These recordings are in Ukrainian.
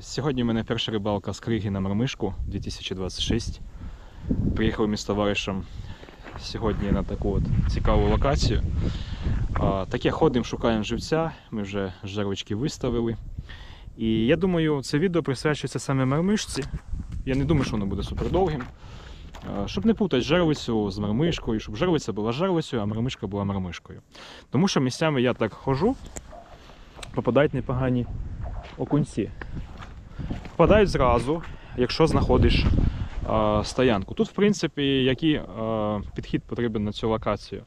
Сьогодні в мене перша рибалка з Криги на Мармишку 2026. Приїхав ми з товаришем сьогодні на таку от цікаву локацію. Таке ходимо, шукаємо живця, ми вже жервочки виставили. І я думаю, це відео присвячується саме мармишці. Я не думаю, що воно буде супердовгим. Щоб не путати жервицю з мармишкою, щоб жервиця була жервицею, а мармишка була мармишкою. Тому що місцями я так хожу, попадають непогані окунці. Впадають зразу, якщо знаходиш е, стоянку. Тут, в принципі, який е, підхід потрібен на цю локацію.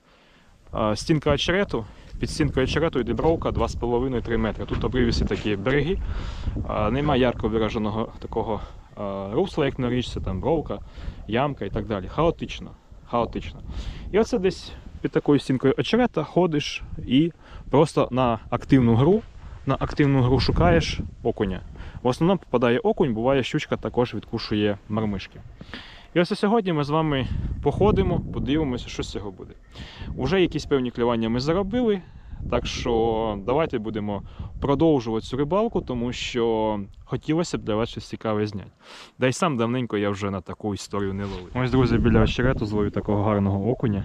Е, стінка очерету, під стінкою очерету йде бровка 2,5-3 метри. Тут обривісі такі береги, е, немає ярко вираженого такого е, русла, як на річці, там бровка, ямка і так далі. Хаотично. Хаотично. І оце десь під такою стінкою очерета ходиш і просто на активну гру на активну гру шукаєш окуня. В основному попадає окунь, буває щучка також відкушує мармишки. І ось сьогодні ми з вами походимо, подивимося, що з цього буде. Уже якісь певні клювання ми заробили, так що давайте будемо продовжувати цю рибалку, тому що хотілося б для вас щось цікаве зняти. Да й сам давненько я вже на таку історію не ловив. Ось, друзі, біля очерету зловив такого гарного окуня.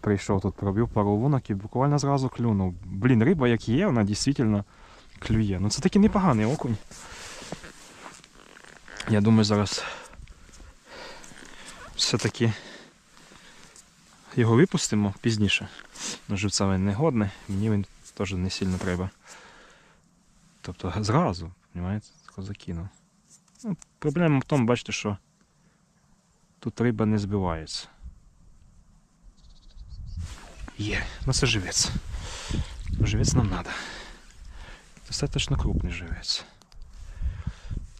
Прийшов тут, пробив пару лунок і буквально зразу клюнув. Блін, риба як є, вона дійсно клює. Ну це такий непоганий окунь. Я думаю, зараз все-таки його випустимо пізніше. Ну, живця він не годний, мені він теж не сильно треба. Тобто зразу, розумієте, закинув. Ну, проблема в тому, бачите, що тут риба не збивається. Є, ну це живець. Живець нам надо. Достаточно крупний живець.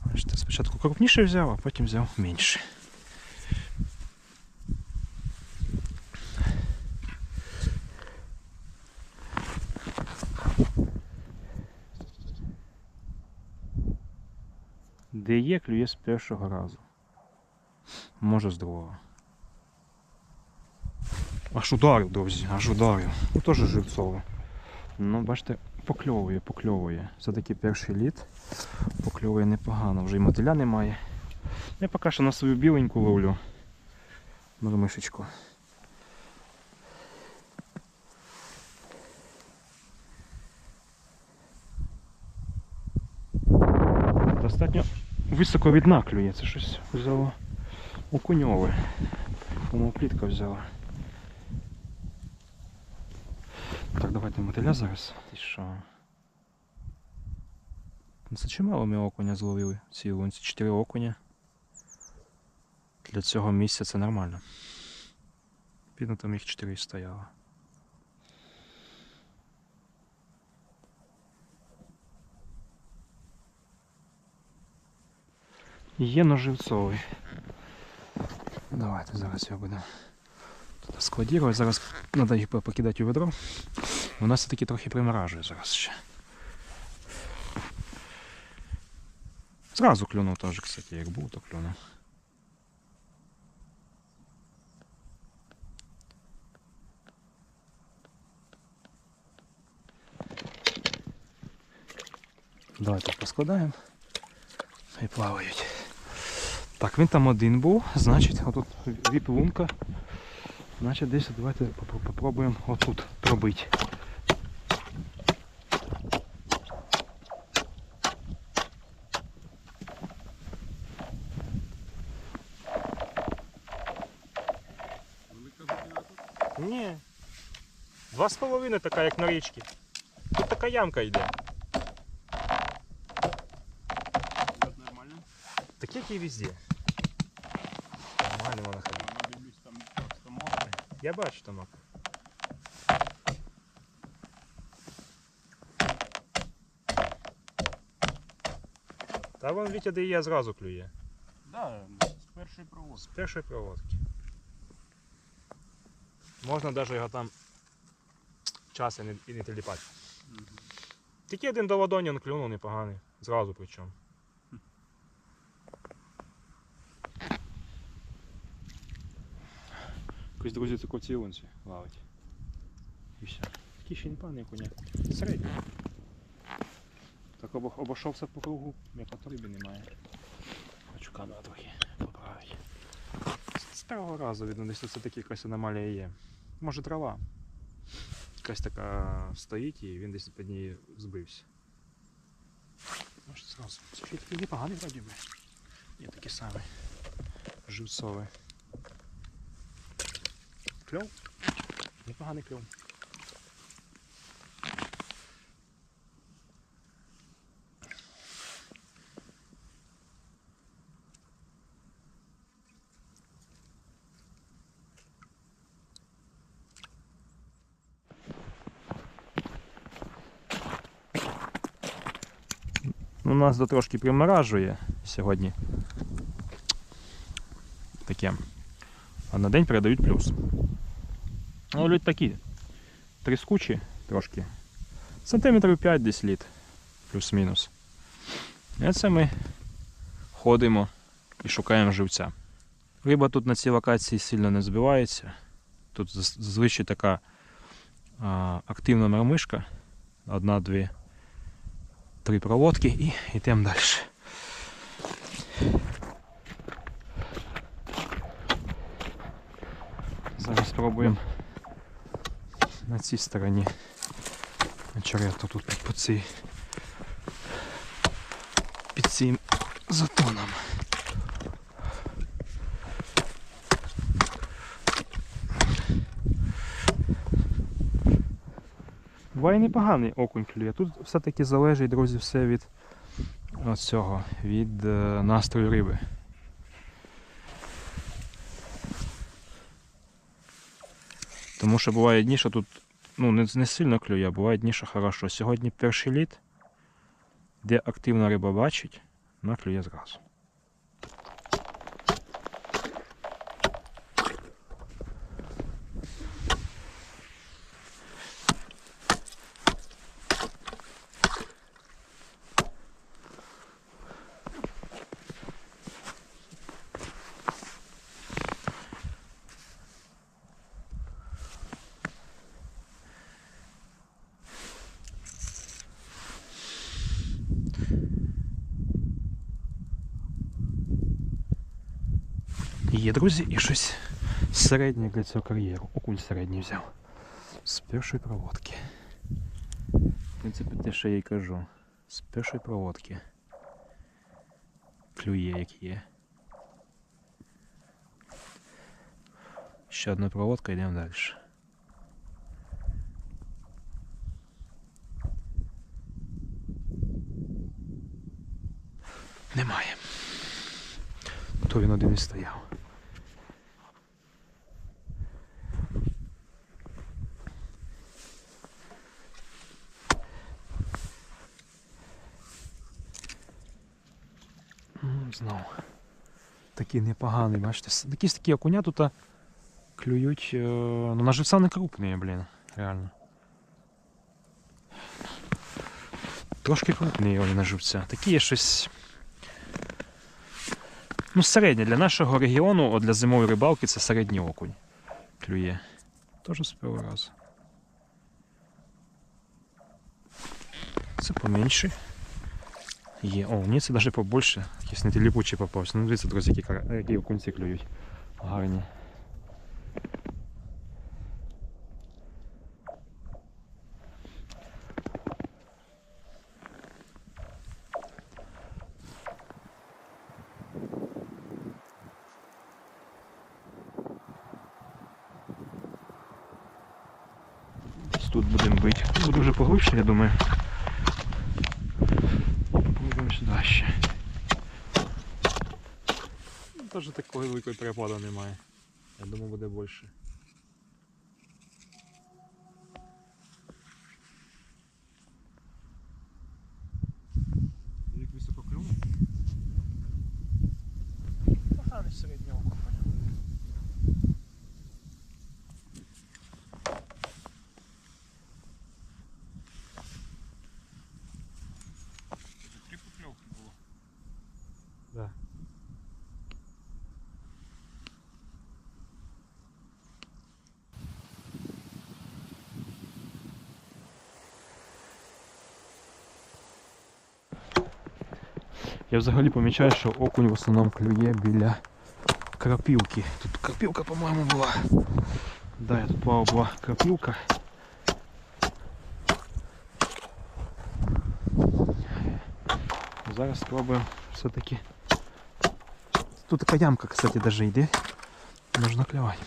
Бачите, спочатку крупніший взяв, а потім взяв менший. Де є, клює з першого разу. Може з другого. Аж ударив, друзі, аж ударив. Ну теж живцове. Ну, бачите, покльовує, покльовує. Все-таки перший літ покльовує непогано. Вже і мотиля немає. Я поки що на свою біленьку ловлю. Мормишечку. Достатньо високо віднаклює. Це щось взяло окуньове. Тому плітка взяла. Так, давайте мотиля зараз. Ти що? Ну, Це чимало ми окуня зловили в цій лунці. Чотири окуня. Для цього місця це нормально. Підно там їх чотири стояло. Є ноживцовий. Давайте зараз його будемо складувати. Зараз треба їх покидати у ведро. Нас все-таки трохи приморажує зараз ще. Зразу клюнув теж, кстати, як був, то клюнув. Давайте поскладаємо і плавають. Так, він там один був, значить, отут віп-лунка. Значить десь давайте попро- попробуємо отут пробити. Ні. Два з половиною така, як на річці. Тут така ямка йде. нормально. Так як і везде. Нормально вона ходить. Дивлюсь, там просто мокре. Я бачу там. Та вон Вітя де є зразу клює. Да, з першої проводки. З першої проводки. Можна навіть його там час і не, і не теліпати. Тільки один до ладоні він клюнув непоганий. Зразу причому. Якось, друзі, таку цілунці лавить. І все. Такий ще не паний коняк. Середній. Так обо- обійшовся по кругу, як от риби немає. Хочу камеру трохи поправити. З першого разу видно, десь це така якась аномалія є. Може трава. Якась така стоїть і він десь під нею збився. Може зразу. Ще такий непоганий вроді би. Є такі самі. Живцові. Кльов? Непоганий кльов. У нас до трошки приморажує сьогодні. Таке. А на день передають плюс. Ну, лід такі. Тріскучі трошки. Сантиметрів 5 десь лід. Плюс-мінус. І це ми ходимо і шукаємо живця. Риба тут на цій локації сильно не збивається. Тут заз- зазвичай така а, активна мармишка. Одна, дві, три проводки і йдемо далі. Зараз спробуємо на цій стороні очерету тут по цій, під цим затоном. Буває непоганий окунь клює. Тут все-таки залежить, друзі, все від цього, від е, настрою риби. Тому що буває дні, що тут ну, не, не сильно клює, а буває дні, що хорошо. Сьогодні перший лід, де активна риба бачить, вона клює зразу. Є, друзі, і щось середнє для цього кар'єру. Окунь середній взяв. З першої проводки. В принципі, те, що я й кажу. З першої проводки. Клює, як є. Ще одна проводка, йдемо далі. Немає. То він один і стояв. М, Знову. Такий непоганий, бачите. Якісь такі окуня тут клюють. е, Ну, на живця не крупні, блін, реально. Трошки крупні вони на живця. Такі є щось. Ну, середнє для нашого регіону, от для зимової рибалки це середній окунь. Клює. Тоже з першого разу. Це поменше. Є. О, ні, це навіть побольше. Якийсь не ліпучий попався. Ну, дивіться, друзі, які, які окунці клюють. Гарні. Тут будемо бити. Буде вже поглибше, я думаю. Попробуємо сюди ще. Ну, Теж великої перепаду немає. Я думаю, буде більше. Я взагалі помічаю, що окунь в основному клює біля крапівки. Тут крапівка, по-моєму, була. Да, я тут плавав була крапівка. Зараз спробуємо все-таки. Тут така ямка, кстати, даже йде. Можна клювати.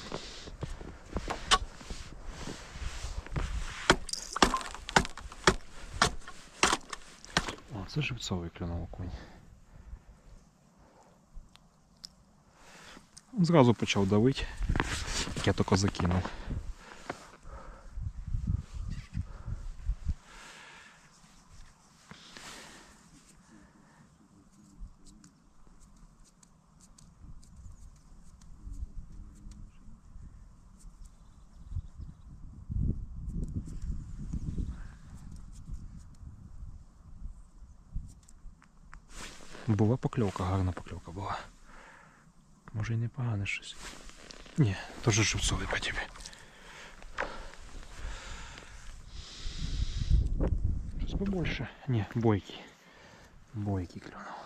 О, це живцовий клюнув окунь. Зразу почав давити, як я тільки закинув. Була покльовка, гарна покльовка була. Може і не погане щось. Ні, теж живцовий по тобі. Щось побольше. Ні, бойкий. Бойкий клюнув.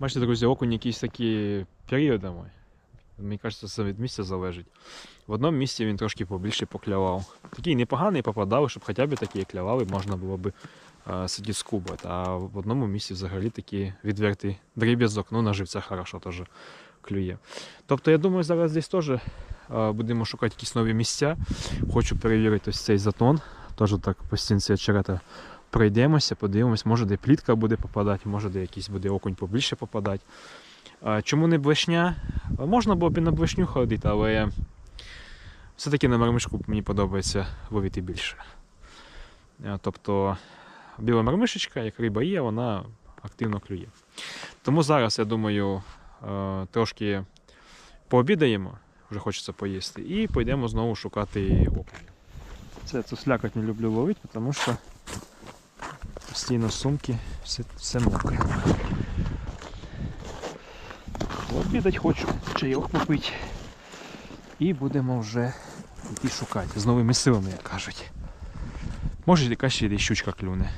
Бачите, друзі, окунь якісь такі періодами. Мені кажеться, це від місця залежить. В одному місці він трошки побільше поклявав. Такий непоганий попадав, щоб хоча б такі клявали, можна було б е, сидіти скубати. А в одному місці взагалі такий відвертий дріб'язок, ну на живця хорошо теж клює. Тобто, я думаю, зараз десь теж е, будемо шукати якісь нові місця. Хочу перевірити ось цей затон. Теж так по стінці очерета пройдемося, подивимось, може де плітка буде попадати, може де якийсь буде окунь побільше попадати. Чому не блешня? Можна було б і на блешню ходити, але все-таки на мармишку мені подобається ловити більше. Тобто біла мармишечка, як риба є, вона активно клює. Тому зараз, я думаю, трошки пообідаємо, вже хочеться поїсти, і пойдемо знову шукати окунь. Це цю слякоть не люблю ловити, тому що постійно сумки, все, все мокре. Обідать хочу, чайок попити. І будемо вже йти шукати з новими силами, як кажуть. Може яка ще щучка клюне.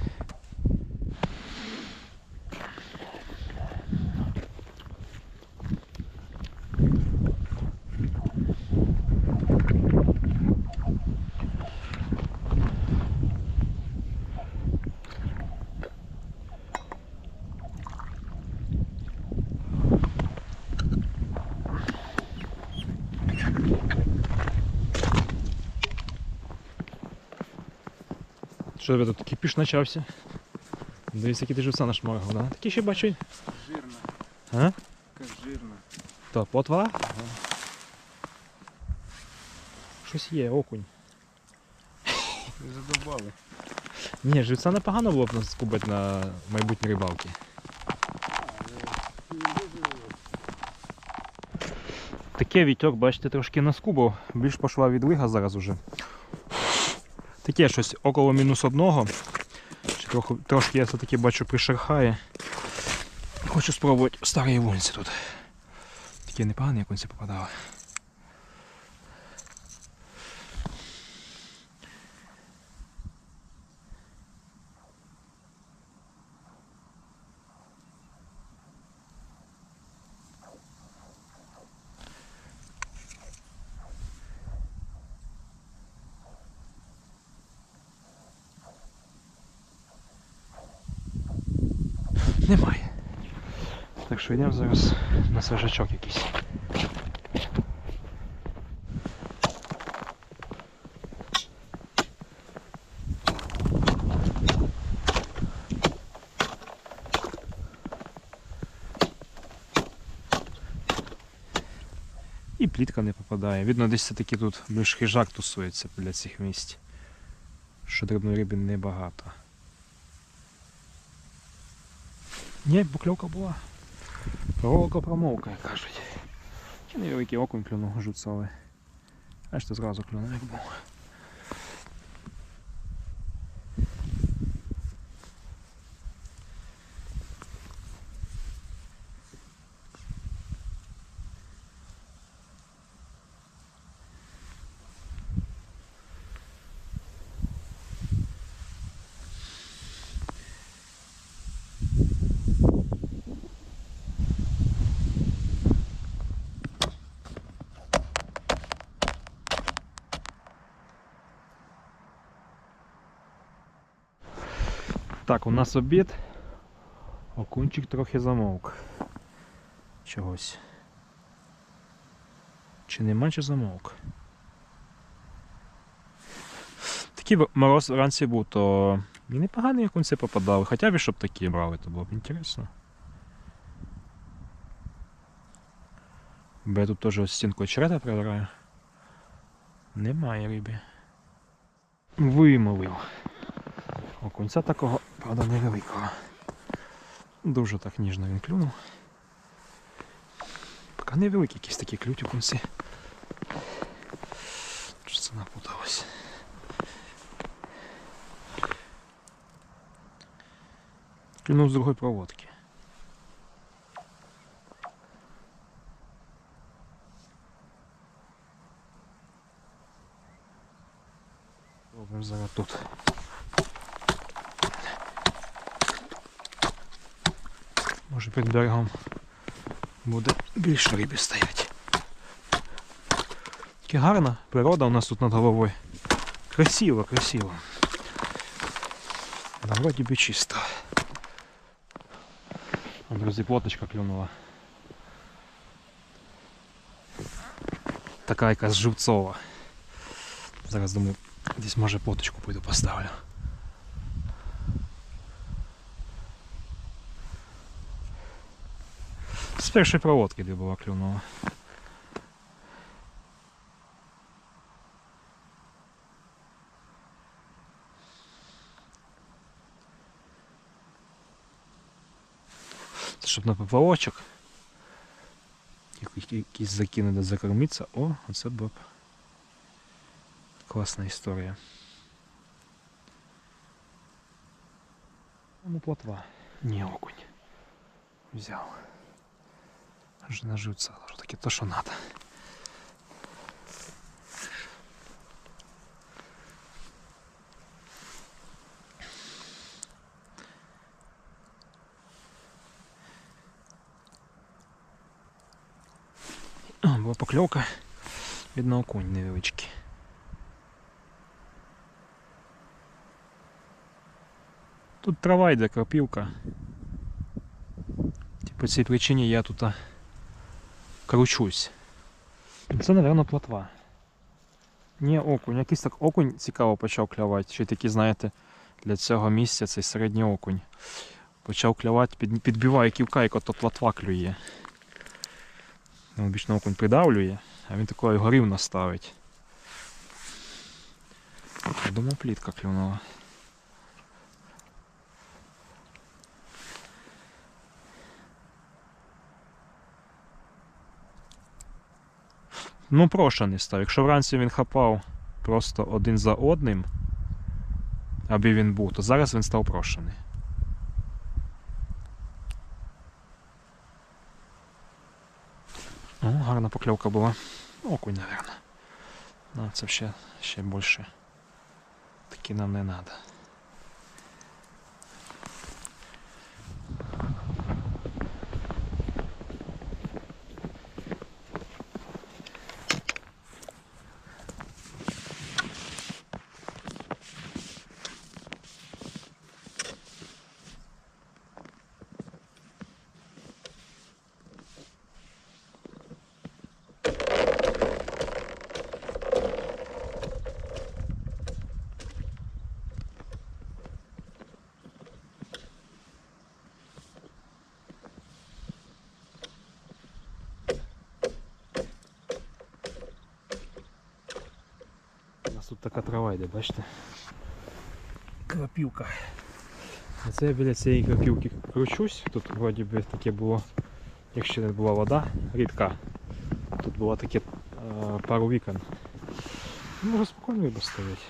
Що тут кипіш почався? Дивись, який ти живця нашмаргав, да? Такі ще бачу. Жирна. А? Така жирна. То, плотва? Щось є, окунь. Не задовбали. Ні, живця непогано було б нас скубати на майбутні рибалки. Таке вітьок, бачите, трошки наскубав. Більш пішла відлига зараз уже. Таке щось около мінус одного. Трохи, трошки я все-таки бачу пришерхає. Хочу спробувати старі вунці тут. Такі непогані окунці попадали. Немає. Так що йдемо зараз на свежачок якийсь. І плітка не попадає. Видно, десь все-таки тут більш хижак тусується біля цих місць. Що дрібної риби небагато. Ні, букльовка була. Проволока промовка, як кажуть. Невеликий окунь клюнув жуцовий. Бачите, зразу клюнув як був. Так, у нас обід. Окунчик трохи замовк. Чогось. Чи нема, чи замовк? Такий мороз вранці був, то і непогані окунці попадали. Хоча б щоб такі брали, то було б інтересно. Бо я тут теж ось стінку очерета прибираю. Немає риби. Вимовив. Окунця такого, правда, невеликого. Дуже так ніжно він клюнув. Поки невеликі якісь такі клють окунці. Що це напуталось? Клюнув з другої проводки. Робимо зараз тут. Може під берегом буде більше риби стоять. Таке гарна природа у нас тут над головою. Красиво, красиво. На вроді би чисто. О, Друзі, плоточка клюнула. Така якась живцова. Зараз думаю, десь може плоточку пойду поставлю. З першої проводки де була клюнула. Це щоб на поплавочок. Який- Якийсь закине де закормитися. О, оце б б класна історія. Ну, плотва. Ні, окунь. Взяв. Аж наживца, що таке то, що надо. О, була покльовка. Видно, окунь невеличкий. Тут трава йде, кропівка. Ті, По цій причині я тут а, кручусь. Це, напевно, плотва. Ні, окунь. Якийсь так окунь цікаво почав клювати. Ще такий, знаєте, для цього місця цей середній окунь. Почав клювати, під, підбиває ківка, як ото плотва клює. Обічно окунь придавлює, а він такою його рівно ставить. Я думав, плітка клюнула. Ну, прошений став. Якщо вранці він хапав просто один за одним, аби він був, то зараз він став прошений. О, гарна покльовка була. Окунь, напевно. Ну, це ще, ще більше. Такі нам не треба. Тут така трава йде, бачите? Крапівка. Оце я біля цієї крапівки кручусь. Тут вроді би таке було, якщо не була вода, рідка. Тут було таке е, пару вікон. Може спокійно риба стоять.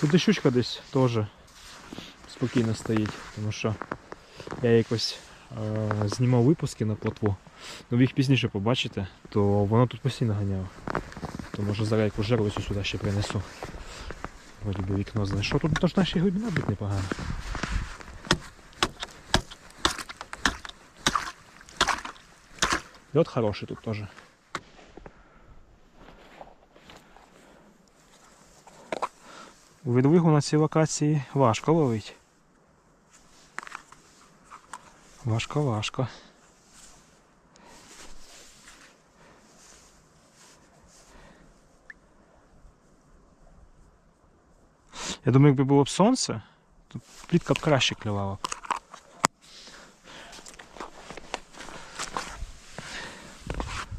Тут і щучка десь теж спокійно стоїть, тому що я якось е, знімав випуски на плотву. Ну, ви їх пізніше побачите, то воно тут постійно ганяло. То може якусь жерлицю сюди ще принесу. Вроді би вікно знайшов. Тут теж наші глибина бить непогано. Лед хороший тут тоже. У відвигу на цій локації важко ловить. Важко, важко. Я думаю, якби було б сонце, то плітка б краще клювала.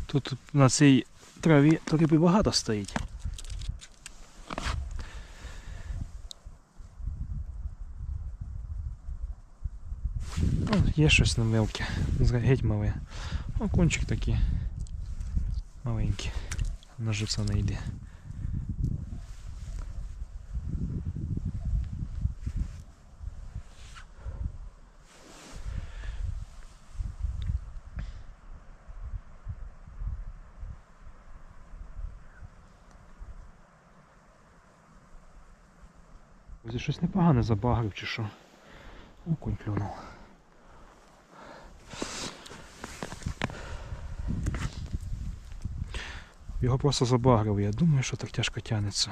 Тут на цій траві то риби багато стоїть. О, є щось на мелке, геть мале. О, кончик такий маленький. На живця не йде. Щось непогане забагрив чи що. Окунь клюнув. Його просто забагрив, я думаю, що так тяжко тянеться.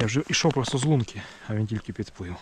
Я вже йшов просто з лунки, а він тільки підплив.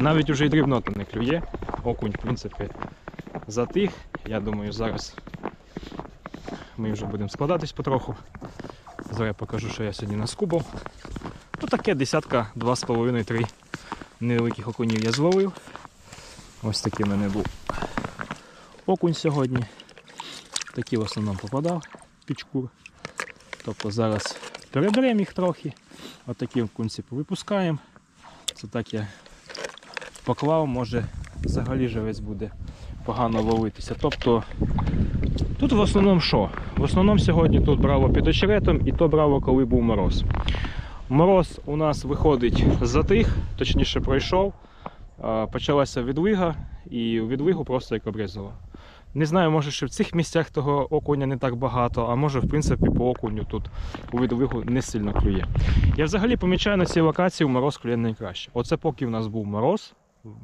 Навіть уже і дрібнота не клює. Окунь, в принципі, затих. Я думаю, зараз ми вже будемо складатись потроху. Зараз я покажу, що я сьогодні наскубав. Ну таке десятка, два з половиною, три невеликих окунів я зловив. Ось такий в мене був окунь сьогодні. Такий в основному попадав пічкур. Тобто зараз переберемо їх трохи. Отакі окунці повипускаємо. Це так я поклав, може взагалі живець буде погано ловитися. Тобто тут в основному що? В основному сьогодні тут браво під очеретом і то браво, коли був мороз. Мороз у нас виходить затих, точніше пройшов. Почалася відвига, і у відвигу просто як обрізало. Не знаю, може, що в цих місцях того окуня не так багато, а може, в принципі, по окуню тут у відвигу не сильно клює. Я взагалі помічаю на цій локації мороз клює найкраще. Оце поки в нас був мороз,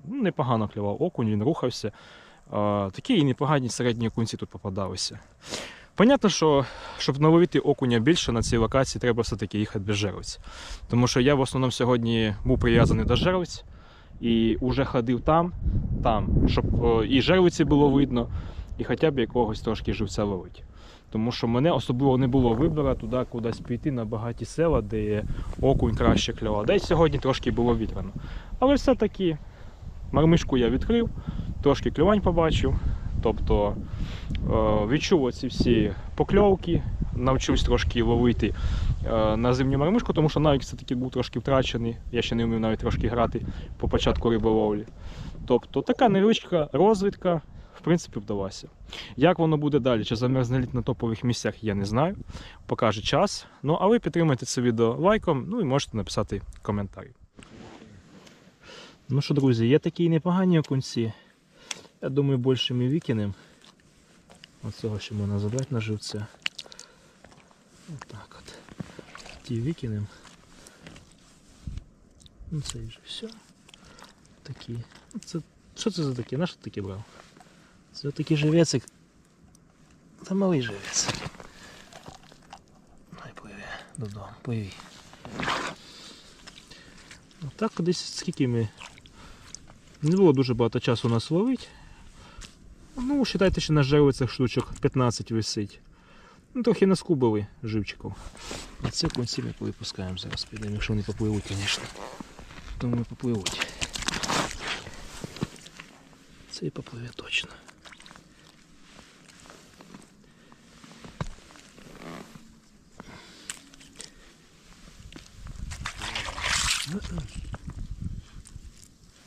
непогано клював окунь, він рухався. Такі і непогані середні окунці тут попадалися. Понятно, що щоб наловити окуня більше на цій локації, треба все-таки їхати без жерлиць. Тому що я в основному сьогодні був прив'язаний до жерлиць і вже ходив там, там, щоб о, і жерлиці було видно, і хоча б якогось трошки живця ловити. Тому що мене особливо не було вибору туди кудись піти на багаті села, де окунь краще клював. Десь сьогодні трошки було вітряно. Але все-таки мармишку я відкрив, трошки клювань побачив. Тобто е, відчув оці всі покльовки, навчився трошки ловити е, на зимню мармишку, тому що навіть все-таки був трошки втрачений. Я ще не вмів навіть трошки грати по початку риболовлі. Тобто така невеличка розвідка. В принципі, вдалася. Як воно буде далі? Чи замерзне лід на топових місцях, я не знаю. Покаже час. Ну, а ви підтримайте це відео лайком, ну і можете написати коментарі. Ну що, друзі, є такі непогані окунці. Я думаю, більше ми викинемо. Оцього ще можна забрати на живця. Отак от. Ті викинемо. Ну це вже все. Такі. Ну, Це, що це за таке? На що ти таке брав? Це такий живець. як- Та малий живець. Най пливе додому, пливі. Так десь скільки ми. Не було дуже багато часу нас ловить. Ну, вважайте, що на жерлицях штучок 15 висить. Ну, трохи наскубили живчиків. А це конці ми випускаємо зараз. Підемо, якщо вони попливуть, звісно. Думаю, попливуть. Це і попливе точно.